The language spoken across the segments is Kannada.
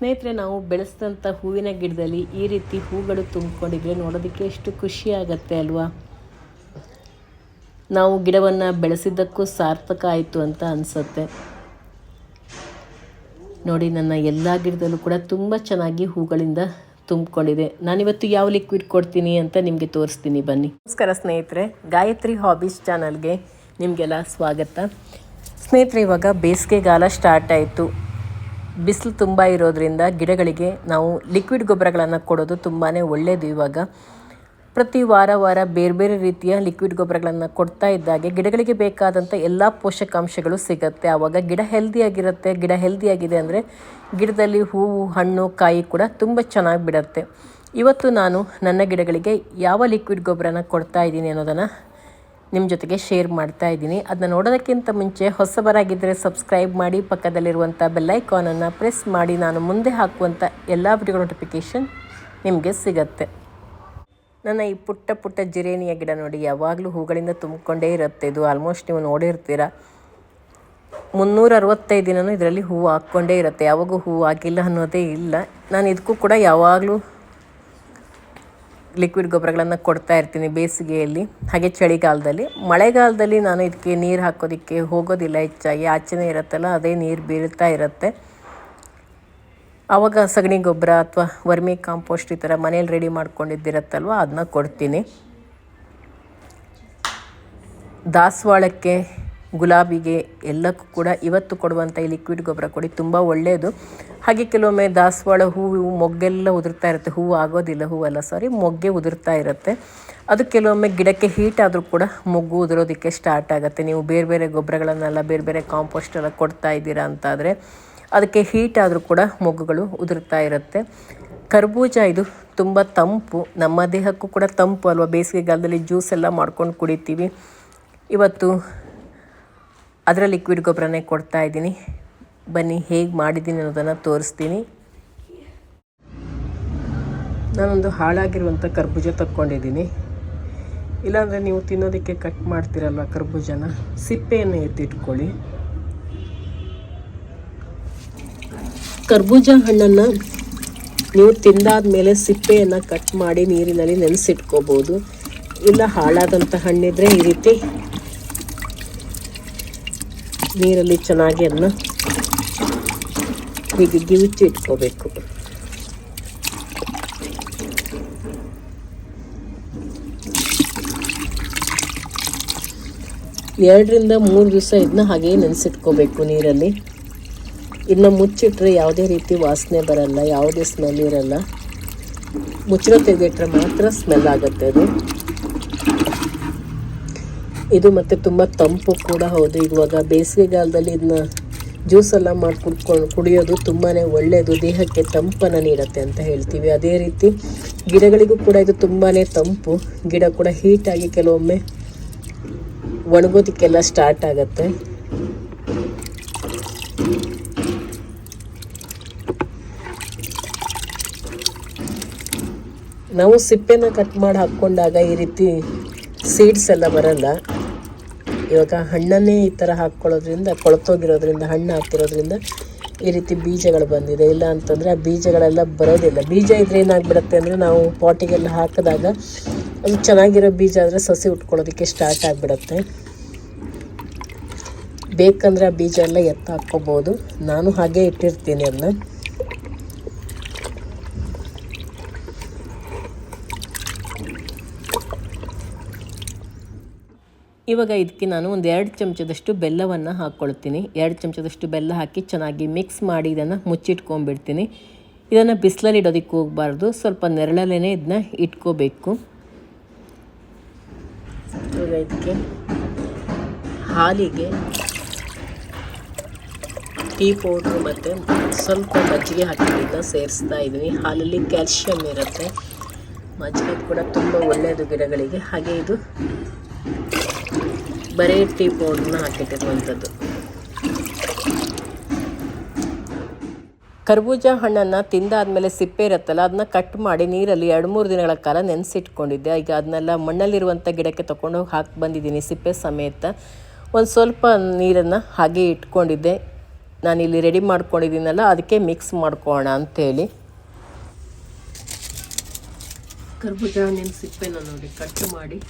ಸ್ನೇಹಿತರೆ, ನಾವು ಬೆಳೆಸಿದಂಥ ಹೂವಿನ ಗಿಡದಲ್ಲಿ ಈ ರೀತಿ ಹೂಗಳು ತುಂಬಿಕೊಂಡಿದ್ರೆ ನೋಡೋದಕ್ಕೆ ಎಷ್ಟು ಖುಷಿ ಆಗತ್ತೆ ಅಲ್ವಾ? ನಾವು ಗಿಡವನ್ನು ಬೆಳೆಸಿದ್ದಕ್ಕೂ ಸಾರ್ಥಕ ಆಯಿತು ಅಂತ ಅನಿಸುತ್ತೆ. ನೋಡಿ, ನನ್ನ ಎಲ್ಲ ಗಿಡದಲ್ಲೂ ಕೂಡ ತುಂಬ ಚೆನ್ನಾಗಿ ಹೂಗಳಿಂದ ತುಂಬಿಕೊಂಡಿದೆ. ನಾನಿವತ್ತು ಯಾವ ಲಿಕ್ವಿಡ್ ಕೊಡ್ತೀನಿ ಅಂತ ನಿಮಗೆ ತೋರಿಸ್ತೀನಿ, ಬನ್ನಿ. ನಮಸ್ಕಾರ ಸ್ನೇಹಿತರೆ, ಗಾಯತ್ರಿ ಹಾಬೀಸ್ ಚಾನಲ್ಗೆ ನಿಮಗೆಲ್ಲ ಸ್ವಾಗತ. ಸ್ನೇಹಿತರೆ, ಇವಾಗ ಬೇಸಿಗೆಗಾಲ ಸ್ಟಾರ್ಟ್ ಆಯಿತು. ಬಿಸಿಲು ತುಂಬ ಇರೋದರಿಂದ ಗಿಡಗಳಿಗೆ ನಾವು ಲಿಕ್ವಿಡ್ ಗೊಬ್ಬರಗಳನ್ನು ಕೊಡೋದು ತುಂಬಾ ಒಳ್ಳೆಯದು ಇವಾಗ. ಪ್ರತಿ ವಾರ ವಾರ ಬೇರೆ ಬೇರೆ ರೀತಿಯ ಲಿಕ್ವಿಡ್ ಗೊಬ್ಬರಗಳನ್ನು ಕೊಡ್ತಾ ಇದ್ದಾಗೆ ಗಿಡಗಳಿಗೆ ಬೇಕಾದಂಥ ಎಲ್ಲ ಪೋಷಕಾಂಶಗಳು ಸಿಗುತ್ತೆ. ಆವಾಗ ಗಿಡ ಹೆಲ್ದಿಯಾಗಿರುತ್ತೆ ಗಿಡ ಹೆಲ್ದಿಯಾಗಿದೆ ಅಂದರೆ ಗಿಡದಲ್ಲಿ ಹೂವು, ಹಣ್ಣು, ಕಾಯಿ ಕೂಡ ತುಂಬ ಚೆನ್ನಾಗಿ ಬಿಡುತ್ತೆ. ಇವತ್ತು ನಾನು ನನ್ನ ಗಿಡಗಳಿಗೆ ಯಾವ ಲಿಕ್ವಿಡ್ ಗೊಬ್ಬರನ ಕೊಡ್ತಾ ಇದ್ದೀನಿ ಅನ್ನೋದನ್ನು ನಿಮ್ಮ ಜೊತೆಗೆ ಶೇರ್ ಮಾಡ್ತಾ ಇದ್ದೀನಿ. ಅದನ್ನ ನೋಡೋದಕ್ಕಿಂತ ಮುಂಚೆ ಹೊಸಬರಾಗಿದ್ದರೆ ಸಬ್ಸ್ಕ್ರೈಬ್ ಮಾಡಿ ಪಕ್ಕದಲ್ಲಿರುವಂಥ ಬೆಲ್ಲೈಕಾನನ್ನು ಪ್ರೆಸ್ ಮಾಡಿ, ನಾನು ಮುಂದೆ ಹಾಕುವಂಥ ಎಲ್ಲ ವಿಡಿಯೋ ನೋಟಿಫಿಕೇಷನ್ ನಿಮಗೆ ಸಿಗತ್ತೆ. ನನ್ನ ಈ ಪುಟ್ಟ ಪುಟ್ಟ ಜಿರೇನಿಯ ಗಿಡ ನೋಡಿ, ಯಾವಾಗಲೂ ಹೂಗಳಿಂದ ತುಂಬಿಕೊಂಡೇ ಇರುತ್ತೆ. ಇದು ಆಲ್ಮೋಸ್ಟ್ ನೀವು ನೋಡಿರ್ತೀರ. ಮುನ್ನೂರ ಅರವತ್ತೈದು ದಿನವೂ ಇದರಲ್ಲಿ ಹೂವು ಹಾಕ್ಕೊಂಡೇ ಇರುತ್ತೆ. ಯಾವಾಗೂ ಹೂವು ಆಗಿಲ್ಲ ಅನ್ನೋದೇ ಇಲ್ಲ. ನಾನು ಇದಕ್ಕೂ ಕೂಡ ಯಾವಾಗಲೂ ಲಿಕ್ವಿಡ್ ಗೊಬ್ಬರಗಳನ್ನು ಕೊಡ್ತಾ ಇರ್ತೀನಿ ಬೇಸಿಗೆಯಲ್ಲಿ. ಹಾಗೆ ಚಳಿಗಾಲದಲ್ಲಿ. ಮಳೆಗಾಲದಲ್ಲಿ ನಾನು ಇದಕ್ಕೆ ನೀರು ಹಾಕೋದಕ್ಕೆ ಹೋಗೋದಿಲ್ಲ ಹೆಚ್ಚಾಗಿ. ಆಚೆನೇ ಇರುತ್ತಲ್ಲ, ಅದೇ ನೀರು ಬೀಳ್ತಾ ಇರುತ್ತೆ. ಆವಾಗ ಸಗಣಿ ಗೊಬ್ಬರ ಅಥವಾ ವರ್ಮಿ ಕಾಂಪೋಸ್ಟ್ ಈ ಥರ ಮನೇಲಿ ರೆಡಿ ಮಾಡ್ಕೊಂಡಿದ್ದಿರತ್ತಲ್ವ, ಅದನ್ನ ಕೊಡ್ತೀನಿ. ದಾಸವಾಳಕ್ಕೆ ಗುಲಾಬಿಗೆ ಎಲ್ಲಕ್ಕೂ ಕೂಡ ಇವತ್ತು ಕೊಡುವಂಥ ಈ ಲಿಕ್ವಿಡ್ ಗೊಬ್ಬರ ಕೊಡಿ, ತುಂಬ ಒಳ್ಳೆಯದು ಹಾಗೆ ಕೆಲವೊಮ್ಮೆ ದಾಸವಾಳ ಹೂವು, ಮೊಗ್ಗೆಲ್ಲ ಉದುರ್ತಾ ಇರುತ್ತೆ. ಹೂವು ಆಗೋದಿಲ್ಲ, ಹೂವೆಲ್ಲ ಸಾರಿ ಮೊಗ್ಗೆ ಉದುರ್ತಾ ಇರುತ್ತೆ. ಅದು ಕೆಲವೊಮ್ಮೆ ಗಿಡಕ್ಕೆ ಹೀಟ್ ಆದರೂ ಕೂಡ ಮೊಗ್ಗು ಉದುರೋದಕ್ಕೆ ಸ್ಟಾರ್ಟ್ ಆಗುತ್ತೆ. ನೀವು ಬೇರೆ ಬೇರೆ ಗೊಬ್ಬರಗಳನ್ನೆಲ್ಲ, ಬೇರೆ ಬೇರೆ ಕಾಂಪೋಸ್ಟ್ ಎಲ್ಲ ಕೊಡ್ತಾ ಇದ್ದೀರಾ ಅಂತಾದರೆ, ಅದಕ್ಕೆ ಹೀಟ್ ಆದರೂ ಕೂಡ ಮೊಗ್ಗುಗಳು ಉದುರ್ತಾ ಇರುತ್ತೆ. ಕರ್ಬೂಜ ಇದು ತುಂಬ ತಂಪು. ನಮ್ಮ ದೇಹಕ್ಕೂ ಕೂಡ ತಂಪು ಅಲ್ವಾ? ಬೇಸಿಗೆಗಾಲದಲ್ಲಿ ಜ್ಯೂಸ್ ಎಲ್ಲ ಮಾಡ್ಕೊಂಡು ಕುಡಿತೀವಿ. ಇವತ್ತು ಅದರ ಲಿಕ್ವಿಡ್ ಗೊಬ್ಬರನೇ ಕೊಡ್ತಾ ಇದ್ದೀನಿ. ಬನ್ನಿ, ಹೇಗೆ ಮಾಡಿದ್ದೀನಿ ಅನ್ನೋದನ್ನು ತೋರಿಸ್ತೀನಿ. ನಾನೊಂದು ಹಾಳಾಗಿರುವಂಥ ಕರ್ಬೂಜ ತಕ್ಕೊಂಡಿದ್ದೀನಿ. ಇಲ್ಲಾಂದರೆ ನೀವು ತಿನ್ನೋದಕ್ಕೆ ಕಟ್ ಮಾಡ್ತೀರಲ್ವ ಕರ್ಬೂಜನ? ಸಿಪ್ಪೆಯನ್ನು ಎತ್ತಿಟ್ಕೊಳ್ಳಿ. ಕರ್ಬೂಜ ಹಣ್ಣನ್ನು ನೀವು ತಿಂದಾದ ಮೇಲೆ ಸಿಪ್ಪೆಯನ್ನು ಕಟ್ ಮಾಡಿ ನೀರಿನಲ್ಲಿ ನೆನೆಸಿಟ್ಕೋಬೋದು. ಇಲ್ಲ ಹಾಳಾದಂಥ ಹಣ್ಣಿದ್ರೆ ಈ ರೀತಿ ನೀರಲ್ಲಿ ಚೆನ್ನಾಗಿ ಅದನ್ನ ಹೀಗೆ ಗಿವುಚಿ ಇಟ್ಕೋಬೇಕು. ಎರಡರಿಂದ ಮೂರು ದಿವಸ ಇದನ್ನ ಹಾಗೆ ನೆನೆಸಿಟ್ಕೋಬೇಕು ನೀರಲ್ಲಿ. ಇನ್ನು ಮುಚ್ಚಿಟ್ರೆ ಯಾವುದೇ ರೀತಿ ವಾಸನೆ ಬರಲ್ಲ, ಯಾವುದೇ ಸ್ಮೆಲ್ ಇರಲ್ಲ. ಮುಚ್ಚಳ ತೆಗೆದಿಟ್ರೆ ಮಾತ್ರ ಸ್ಮೆಲ್ ಆಗುತ್ತೆ ಅದು. ಇದು ಮತ್ತೆ ತುಂಬ ತಂಪು ಕೂಡ ಹೌದು. ಇವಾಗ ಬೇಸಿಗೆಗಾಲದಲ್ಲಿ ಇದನ್ನ ಜ್ಯೂಸೆಲ್ಲ ಮಾಡಿ ಕುಡ್ಕೊಂಡು ಕುಡಿಯೋದು ತುಂಬಾ ಒಳ್ಳೆಯದು ದೇಹಕ್ಕೆ ತಂಪನ್ನು ನೀಡುತ್ತೆ ಅಂತ ಹೇಳ್ತೀವಿ. ಅದೇ ರೀತಿ ಗಿಡಗಳಿಗೂ ಕೂಡ ಇದು ತುಂಬಾ ತಂಪು. ಗಿಡ ಕೂಡ ಹೀಟಾಗಿ ಕೆಲವೊಮ್ಮೆ ಒಣಗೋದಕ್ಕೆಲ್ಲ ಸ್ಟಾರ್ಟ್ ಆಗುತ್ತೆ. ನಾವು ಸಿಪ್ಪೆನ ಕಟ್ ಮಾಡಿ ಹಾಕ್ಕೊಂಡಾಗ ಈ ರೀತಿ ಸೀಡ್ಸ್ ಎಲ್ಲ ಬರಲ್ಲ. ಇವಾಗ ಹಣ್ಣನ್ನೇ ಈ ಥರ ಹಾಕ್ಕೊಳ್ಳೋದ್ರಿಂದ, ಕೊಳತೋಗಿರೋದ್ರಿಂದ, ಹಣ್ಣು ಹಾಕ್ತಿರೋದ್ರಿಂದ ಈ ರೀತಿ ಬೀಜಗಳು ಬಂದಿದೆ. ಇಲ್ಲ ಅಂತಂದರೆ ಆ ಬೀಜಗಳೆಲ್ಲ ಬರೋದಿಲ್ಲ. ಬೀಜ ಇದ್ರೆ ಏನಾಗ್ಬಿಡುತ್ತೆ ಅಂದರೆ ನಾವು ಪಾಟಿಗೆಲ್ಲ ಹಾಕಿದಾಗ ಅದು ಚೆನ್ನಾಗಿರೋ ಬೀಜ ಆದರೆ ಸಸಿ ಉಟ್ಕೊಳ್ಳೋದಕ್ಕೆ ಸ್ಟಾರ್ಟ್ ಆಗಿಬಿಡುತ್ತೆ. ಬೇಕಂದರೆ ಆ ಬೀಜ ಎಲ್ಲ ಎತ್ತ ಹಾಕ್ಕೋಬೋದು. ನಾನು ಹಾಗೆ ಇಟ್ಟಿರ್ತೀನಿ ಅದನ್ನ ಇವಾಗ ಇದಕ್ಕೆ ನಾನು ಒಂದು ಎರಡು ಚಮಚದಷ್ಟು ಬೆಲ್ಲವನ್ನು ಹಾಕ್ಕೊಳ್ತೀನಿ. ಎರಡು ಚಮಚದಷ್ಟು ಬೆಲ್ಲ ಹಾಕಿ ಚೆನ್ನಾಗಿ ಮಿಕ್ಸ್ ಮಾಡಿ ಇದನ್ನು ಮುಚ್ಚಿಟ್ಕೊಂಡ್ಬಿಡ್ತೀನಿ. ಇದನ್ನು ಬಿಸಿಲಲ್ಲಿ ಇಡೋದಕ್ಕೆ ಹೋಗಬಾರ್ದು. ಸ್ವಲ್ಪ ನೆರಳಲ್ಲೇ ಇದನ್ನ ಇಟ್ಕೋಬೇಕು. ಇವಾಗ ಇದಕ್ಕೆ ಹಾಲಿಗೆ ಟೀ ಪೌಡ್ರು ಮತ್ತು ಸ್ವಲ್ಪ ಮಜ್ಜಿಗೆ ಹಾಕಿದ್ದನ್ನ ಸೇರಿಸ್ತಾ ಇದ್ದೀನಿ. ಹಾಲಲ್ಲಿ ಕ್ಯಾಲ್ಶಿಯಮ್ ಇರುತ್ತೆ. ಮಜ್ಜಿಗೆ ಕೂಡ ತುಂಬ ಒಳ್ಳೆಯದು ಗಿಡಗಳಿಗೆ. ಹಾಗೆ ಇದು ಬರೀ ಟೀ ಪೌಡ್ರನ್ನ ಹಾಕಿಟ್ಟಿರುವಂಥದ್ದು. ಕರ್ಬೂಜ ಹಣ್ಣನ್ನು ತಿಂದಾದಮೇಲೆ ಸಿಪ್ಪೆ ಇರುತ್ತಲ್ಲ ಅದನ್ನ ಕಟ್ ಮಾಡಿ ನೀರಲ್ಲಿ ಎರಡು ಮೂರು ದಿನಗಳ ಕಾಲ ನೆನೆಸಿಟ್ಕೊಂಡಿದ್ದೆ. ಈಗ ಅದನ್ನೆಲ್ಲ ಮಣ್ಣಲ್ಲಿರುವಂಥ ಗಿಡಕ್ಕೆ ತೊಗೊಂಡೋಗಿ ಹಾಕಿ ಬಂದಿದ್ದೀನಿ ಸಿಪ್ಪೆ ಸಮೇತ. ಒಂದು ಸ್ವಲ್ಪ ನೀರನ್ನು ಹಾಗೆ ಇಟ್ಕೊಂಡಿದ್ದೆ. ನಾನು ಇಲ್ಲಿ ರೆಡಿ ಮಾಡ್ಕೊಂಡಿದ್ದೀನಲ್ಲ, ಅದಕ್ಕೆ ಮಿಕ್ಸ್ ಮಾಡ್ಕೊಳ್ಳೋಣ ಅಂಥೇಳಿ ಕರ್ಬೂಜ ಹಣ್ಣಿನ ಸಿಪ್ಪೆನ ನೋಡಿ ಕಟ್ ಮಾಡಿ.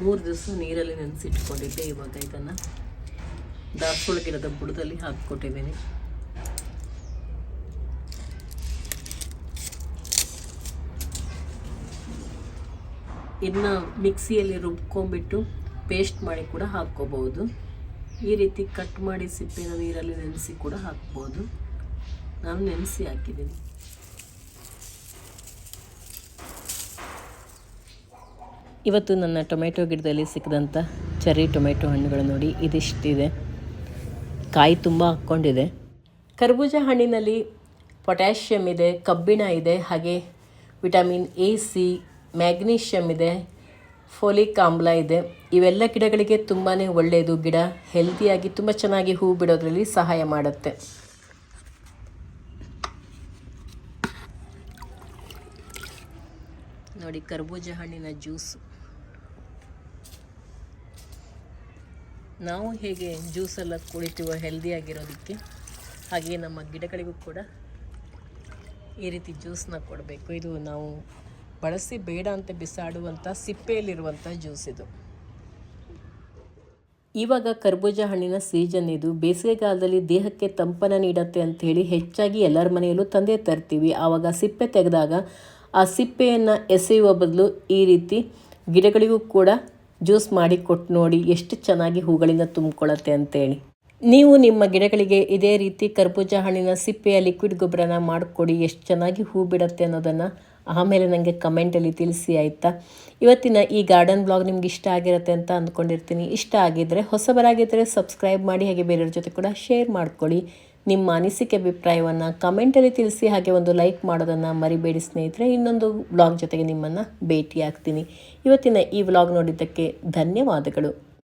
ಮೂರು ದಿವಸ ನೀರಲ್ಲಿ ನೆನೆಸಿಟ್ಕೊಂಡಿದ್ದೆ, ಇವಾಗ ಇದನ್ನು ದಾಸವಾಳ ಗಿಡದ ಬುಡದಲ್ಲಿ ಹಾಕಿಕೊಟ್ಟಿದ್ದೀನಿ. ಇನ್ನು ಮಿಕ್ಸಿಯಲ್ಲಿ ರುಬ್ಕೊಂಬಿಟ್ಟು ಪೇಸ್ಟ್ ಮಾಡಿ ಕೂಡ ಹಾಕ್ಕೋಬಹುದು ಈ ರೀತಿ ಕಟ್ ಮಾಡಿ ಸಿಪ್ಪೆನ ನೀರಲ್ಲಿ ನೆನೆಸಿ ಕೂಡ ಹಾಕ್ಬೋದು. ನಾನು ನೆನೆಸಿ ಹಾಕಿದ್ದೀನಿ. ಇವತ್ತು ನನ್ನ ಟೊಮೆಟೊ ಗಿಡದಲ್ಲಿ ಸಿಕ್ಕಿದಂಥ ಚೆರ್ರಿ ಟೊಮೆಟೊ ಹಣ್ಣುಗಳು ನೋಡಿ ಇದಿಷ್ಟಿದೆ. ಕಾಯಿ ತುಂಬ ಹಾಕ್ಕೊಂಡಿದೆ. ಕರ್ಬೂಜ ಹಣ್ಣಿನಲ್ಲಿ ಪೊಟ್ಯಾಷಿಯಮ್ ಇದೆ, ಕಬ್ಬಿಣ ಇದೆ, ಹಾಗೆ ವಿಟಮಿನ್ ಎ, ಸಿ ಮ್ಯಾಗ್ನೀಷಿಯಮ್ ಇದೆ, ಫೋಲಿಕ್ ಆಮ್ಲ ಇದೆ. ಇವೆಲ್ಲ ಗಿಡಗಳಿಗೆ ತುಂಬಾ ಒಳ್ಳೆಯದು. ಗಿಡ ಹೆಲ್ತಿಯಾಗಿ ತುಂಬ ಚೆನ್ನಾಗಿ ಹೂ ಬಿಡೋದ್ರಲ್ಲಿ ಸಹಾಯ ಮಾಡುತ್ತೆ. ನೋಡಿ ಕರ್ಬೂಜ ಹಣ್ಣಿನ ಜ್ಯೂಸ್. ನಾವು ಹೇಗೆ ಜ್ಯೂಸೆಲ್ಲ ಕುಡಿತೀವೋ ಹೆಲ್ದಿಯಾಗಿರೋದಕ್ಕೆ ಹಾಗೆ ನಮ್ಮ ಗಿಡಗಳಿಗೂ ಕೂಡ ಈ ರೀತಿ ಜ್ಯೂಸನ್ನ ಕೊಡಬೇಕು. ಇದು ನಾವು ಬಳಸಿ ಬೇಡ ಅಂತ ಬಿಸಾಡುವಂಥ ಸಿಪ್ಪೆಯಲ್ಲಿರುವಂಥ ಜ್ಯೂಸ್ ಇದು. ಇವಾಗ ಕರ್ಬೂಜ ಹಣ್ಣಿನ ಸೀಸನ್ ಇದು. ಬೇಸಿಗೆಗಾಲದಲ್ಲಿ ದೇಹಕ್ಕೆ ತಂಪನ ನೀಡತ್ತೆ ಅಂತ ಹೇಳಿ ಹೆಚ್ಚಾಗಿ ಎಲ್ಲರ ಮನೆಯಲ್ಲೂ ತಂದೆ ತರ್ತೀವಿ. ಆವಾಗ ಸಿಪ್ಪೆ ತೆಗೆದಾಗ ಆ ಸಿಪ್ಪೆಯನ್ನು ಎಸೆಯುವ ಬದಲು ಈ ರೀತಿ ಗಿಡಗಳಿಗೂ ಕೂಡ ಜ್ಯೂಸ್ ಮಾಡಿ ಕೊಟ್ಟು ನೋಡಿ ಎಷ್ಟು ಚೆನ್ನಾಗಿ ಹೂಗಳಿಂದ ತುಂಬಿಕೊಳ್ಳುತ್ತೆ ಅಂತೇಳಿ. ನೀವು ನಿಮ್ಮ ಗಿಡಗಳಿಗೆ ಇದೇ ರೀತಿ ಕರ್ಬೂಜ ಹಣ್ಣಿನ ಸಿಪ್ಪೆಯ ಲಿಕ್ವಿಡ್ ಗೊಬ್ಬರನ ಮಾಡಿಕೊಡಿ, ಎಷ್ಟು ಚೆನ್ನಾಗಿ ಹೂ ಬಿಡುತ್ತೆ ಅನ್ನೋದನ್ನು ಆಮೇಲೆ ನನಗೆ ಕಮೆಂಟಲ್ಲಿ ತಿಳಿಸಿ, ಆಯಿತಾ? ಇವತ್ತಿನ ಈ ಗಾರ್ಡನ್ ಬ್ಲಾಗ್ ನಿಮ್ಗೆ ಇಷ್ಟ ಆಗಿರುತ್ತೆ ಅಂತ ಅಂದ್ಕೊಂಡಿರ್ತೀನಿ. ಇಷ್ಟ ಆಗಿದ್ದರೆ ಹೊಸಬರಾಗಿದ್ದರೆ ಸಬ್ಸ್ಕ್ರೈಬ್ ಮಾಡಿ, ಹಾಗೆ ಬೇರೆಯವ್ರ ಜೊತೆ ಕೂಡ ಶೇರ್ ಮಾಡ್ಕೊಳ್ಳಿ. ನಿಮ್ಮ ಅನಿಸಿಕೆ ಅಭಿಪ್ರಾಯವನ್ನು ಕಮೆಂಟಲ್ಲಿ ತಿಳಿಸಿ, ಹಾಗೆ ಒಂದು ಲೈಕ್ ಮಾಡೋದನ್ನು ಮರಿಬೇಡಿ ಸ್ನೇಹಿತರೆ. ಇನ್ನೊಂದು ಬ್ಲಾಗ್ ಜೊತೆಗೆ ನಿಮ್ಮನ್ನು ಭೇಟಿ ಆಗ್ತೀನಿ ಇವತ್ತಿನ ಈ ವ್ಲಾಗ್ ನೋಡಿದ್ದಕ್ಕೆ ಧನ್ಯವಾದಗಳು.